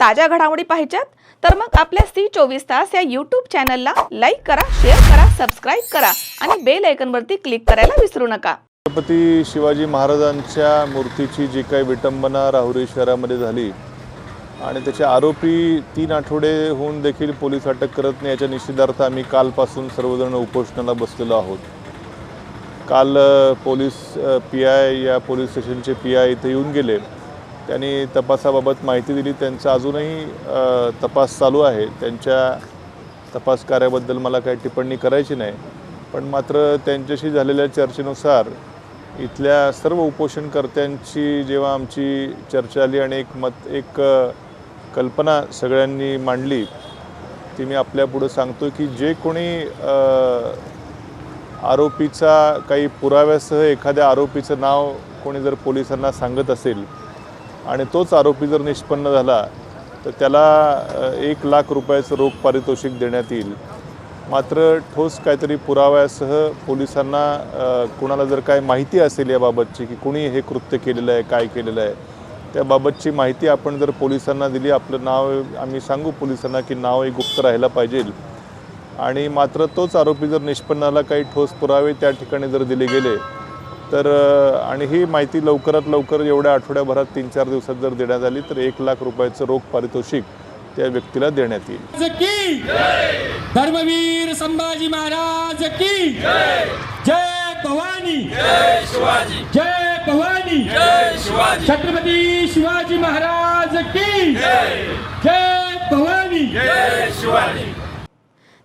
ताज्या घडामोडी पाहिजेत तर मग आपल्या सी चोवीस तास या यूट्यूब चॅनलला लाईक करा शेअर करा सबस्क्राईब करा आणि बेल आयकनवरती क्लिक करायला विसरू नका. छत्रपती शिवाजी महाराजांच्या मूर्तीची जी काही विटंबना राहुरी शहरामध्ये झाली आणि त्याचे आरोपी तीन आठवडे होऊन देखील पोलीस अटक करत नाही याच्या निषेधार्थ आम्ही कालपासून सर्वजण उपोषणाला बसलेलो आहोत. काल पोलीस पी आय या पोलीस स्टेशनचे पी आय इथे येऊन गेले. त्यांनी तपासाबाबत माहिती दिली. त्यांचा अजूनही तपास चालू आहे. त्यांच्या तपास कार्याबद्दल मला काही टिप्पणी करायची नाही. पण मात्र त्यांच्याशी झालेल्या चर्चेनुसार इथल्या सर्व उपोषणकर्त्यांची जेव्हा आमची चर्चा आली आणि एक मत एक कल्पना सगळ्यांनी मांडली ती मी आपल्यापुढं सांगतो की जे कोणी आरोपीचा काही पुराव्यासह एखाद्या आरोपीचं नाव कोणी जर पोलिसांना सांगत असेल आणि तोच आरोपी जर निष्पन्न झाला तर त्याला एक लाख रुपयाचं रोख पारितोषिक देण्यात येईल. मात्र ठोस काहीतरी पुराव्यासह पोलिसांना कुणाला जर काय माहिती असेल याबाबतची की कुणी हे कृत्य केलेलं आहे काय केलेलं आहे त्याबाबतची माहिती आपण जर पोलिसांना दिली आपलं नाव आम्ही सांगू पोलिसांना की नाव हे गुप्त राहायला पाहिजे. आणि मात्र तोच आरोपी जर निष्पन्नाला काही ठोस पुरावे त्या ठिकाणी जर दिले गेले तर आणि ही माहिती लवकरात लवकर एवढ्या आठवड्याभरात तीन चार दिवसात जर देण्यात आली तर एक लाख रुपयाचं रोख पारितोषिक त्या व्यक्तीला देण्यात येईल. धर्मवीर संभाजी महाराज की जय! भवानी! जय भवानी! छत्रपती शिवाजी महाराज की जय भवानी!